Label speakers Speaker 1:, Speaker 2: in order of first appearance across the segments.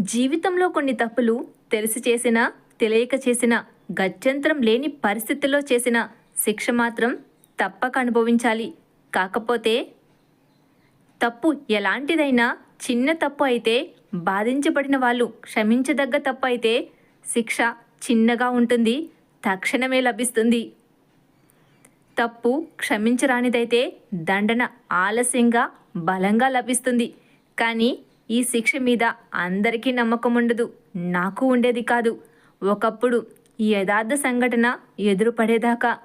Speaker 1: జీవితంలో కొన్ని తప్పులు తెలిసి చేసినా తెలియక చేసిన గత్యంతరం లేని పరిస్థితుల్లో చేసిన శిక్ష మాత్రం తప్పక అనుభవించాలి. కాకపోతే తప్పు ఎలాంటిదైనా చిన్న తప్పు అయితే బాధించబడిన వాళ్ళు క్షమించదగ్గ తప్పు అయితే శిక్ష చిన్నగా ఉంటుంది తక్షణమే లభిస్తుంది. తప్పు క్షమించరానిదైతే దండన ఆలస్యంగా బలంగా లభిస్తుంది. కానీ ఈ శిక్ష మీద అందరికీ నమ్మకం ఉండదు. నాకు ఉండేది కాదు. ఒకప్పుడు యథార్థ సంఘటన ఎదురుపడేదాకా.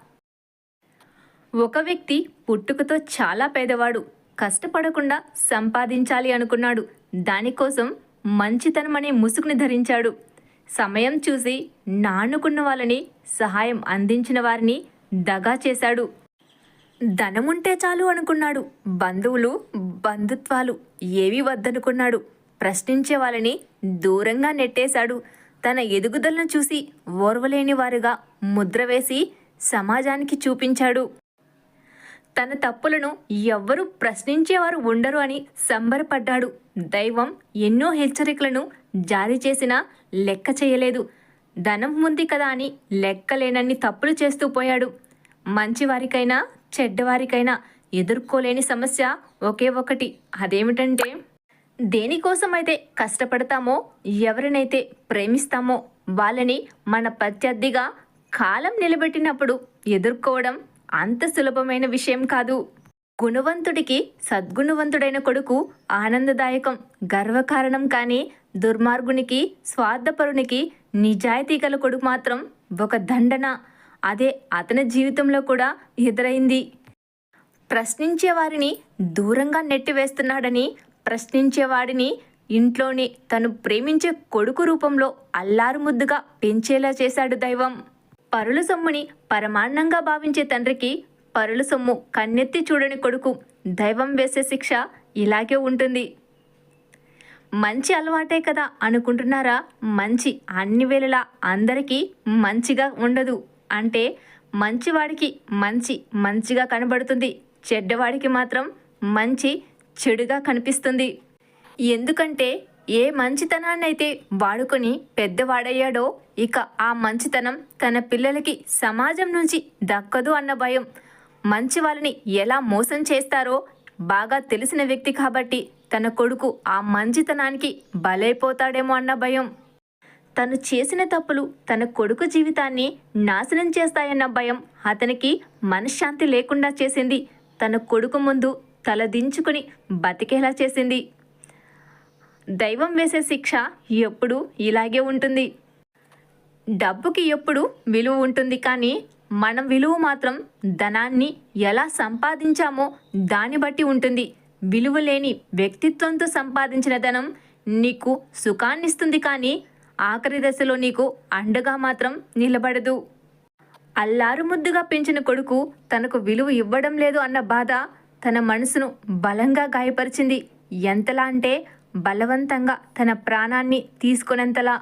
Speaker 1: ఒక వ్యక్తి పుట్టుకతో చాలా పేదవాడు. కష్టపడకుండా సంపాదించాలి అనుకున్నాడు. దానికోసం మంచితనం అనే ముసుగుని ధరించాడు. సమయం చూసి నానుకున్న వాళ్ళని సహాయం అందించిన వారిని దగా చేశాడు. ధనముంటే చాలు అనుకున్నాడు. బంధువులు బంధుత్వాలు ఏవి వద్దనుకున్నాడు. ప్రశ్నించే వాళ్ళని దూరంగా నెట్టేశాడు. తన ఎదుగుదలను చూసి ఓర్వలేని వారుగా ముద్ర వేసి సమాజానికి చూపించాడు. తన తప్పులను ఎవ్వరూ ప్రశ్నించేవారు ఉండరు అని సంబరపడ్డాడు. దైవం ఎన్నో హెచ్చరికలను జారీ చేసినా లెక్క చేయలేదు. ధనం ఉంది కదా అని లెక్కలేనన్ని తప్పులు చేస్తూ పోయాడు. మంచివారికైనా చెడ్డవారికైనా ఎదుర్కోలేని సమస్య ఒకే ఒకటి. అదేమిటంటే దేనికోసమైతే కష్టపడతామో ఎవరినైతే ప్రేమిస్తామో వాళ్ళని మన ప్రత్యర్థిగా కాలం నిలబెట్టినప్పుడు ఎదుర్కోవడం అంత సులభమైన విషయం కాదు. గుణవంతుడికి సద్గుణవంతుడైన కొడుకు ఆనందదాయకం గర్వకారణం కానీ దుర్మార్గునికి స్వార్థపరునికి నిజాయితీ గల కొడుకు మాత్రం ఒక దండన. అదే అతని జీవితంలో కూడా ఎదురైంది. ప్రశ్నించే వారిని దూరంగా నెట్టివేస్తున్నాడని ప్రశ్నించేవాడిని ఇంట్లోనే తను ప్రేమించే కొడుకు రూపంలో అల్లారు ముద్దుగా పెంచేలా చేశాడు దైవం. పరుల సొమ్ముని పరమాన్నంగా భావించే తండ్రికి పరుల సొమ్ము కన్నెత్తి చూడని కొడుకు దైవం వేసే శిక్ష ఇలాగే ఉంటుంది. మంచి అలవాటే కదా అనుకుంటున్నారా? మంచి అన్ని వేళలా అందరికీ మంచిగా ఉండదు. అంటే మంచివాడికి మంచి మంచిగా కనబడుతుంది. చెడ్డవాడికి మాత్రం మంచి చెడుగా కనిపిస్తుంది. ఎందుకంటే ఏ మంచితనాన్నైతే వాడుకొని పెద్దవాడయ్యాడో ఇక ఆ మంచితనం తన పిల్లలకి సమాజం నుంచి దక్కదు అన్న భయం. మంచి వాళ్ళని ఎలా మోసం చేస్తారో బాగా తెలిసిన వ్యక్తి కాబట్టి తన కొడుకు ఆ మంచితనానికి బలైపోతాడేమో అన్న భయం. తను చేసిన తప్పులు తన కొడుకు జీవితాన్ని నాశనం చేస్తాయన్న భయం అతనికి మనశ్శాంతి లేకుండా చేసింది. తన కొడుకు ముందు తలదించుకుని బతికేలా చేసింది. దైవం వేసే శిక్ష ఎప్పుడు ఇలాగే ఉంటుంది. డబ్బుకి ఎప్పుడు విలువ ఉంటుంది కానీ మనం విలువ మాత్రం ధనాన్ని ఎలా సంపాదించామో దాన్ని బట్టి ఉంటుంది. విలువ లేని వ్యక్తిత్వంతో సంపాదించిన ధనం నీకు సుఖాన్నిస్తుంది కానీ ఆఖరి దశలో నీకు అండగా మాత్రం నిలబడదు. అల్లారు ముద్దుగా పెంచిన కొడుకు తనకు విలువ ఇవ్వడం లేదు అన్న బాధ తన మనసును బలంగా గాయపరిచింది. ఎంతలా అంటే బలవంతంగా తన ప్రాణాన్ని తీసుకునేంతలా.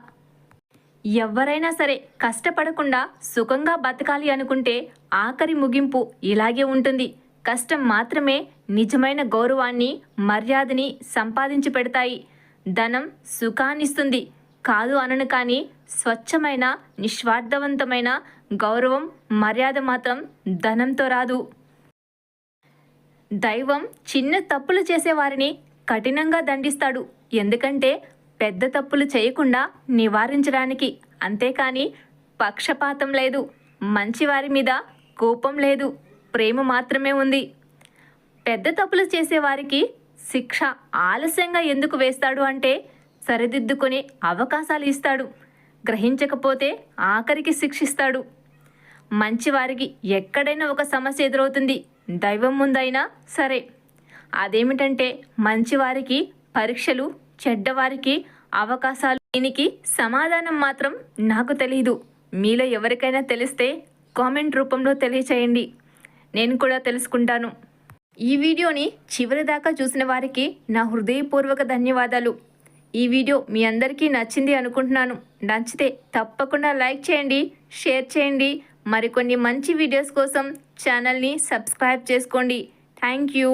Speaker 1: ఎవరైనా సరే కష్టపడకుండా సుఖంగా బతకాలి అనుకుంటే ఆఖరి ముగింపు ఇలాగే ఉంటుంది. కష్టం మాత్రమే నిజమైన గౌరవాన్ని మర్యాదని సంపాదించి పెడతాయి ధనం సుఖాన్నిస్తుంది. కాదు అనను కానీ స్వచ్ఛమైన నిస్వార్థవంతమైన గౌరవం మర్యాద మాత్రం ధనంతో రాదు. దైవం చిన్న తప్పులు చేసేవారిని కఠినంగా దండిస్తాడు. ఎందుకంటే పెద్ద తప్పులు చేయకుండా నివారించడానికి అంతేకాని పక్షపాతం లేదు. మంచివారి మీద కోపం లేదు. ప్రేమ మాత్రమే ఉంది. పెద్ద తప్పులు చేసేవారికి శిక్ష ఆలస్యంగా ఎందుకు వేస్తాడు అంటే సరిదిద్దుకునే అవకాశాలు ఇస్తాడు. గ్రహించకపోతే ఆఖరికి శిక్షిస్తాడు. మంచివారికి ఎక్కడైనా ఒక సమస్య ఎదురవుతుంది. దైవం ముందైనా సరే. అదేమిటంటే మంచివారికి పరీక్షలు చెడ్డవారికి అవకాశాలు దీనికి సమాధానం మాత్రం నాకు తెలియదు మీలో ఎవరికైనా తెలిస్తే కామెంట్ రూపంలో తెలియచేయండి. నేను కూడా తెలుసుకుంటాను. ఈ వీడియోని చివరి దాకా చూసిన వారికి నా హృదయపూర్వక ధన్యవాదాలు. ఈ వీడియో మీ అందరికీ నచ్చింది అనుకుంటున్నాను. నచ్చితే తప్పకుండా లైక్ చేయండి షేర్ చేయండి. మరికొన్ని మంచి వీడియోస్ కోసం ఛానల్ని సబ్స్క్రైబ్ చేసుకోండి. Thank you.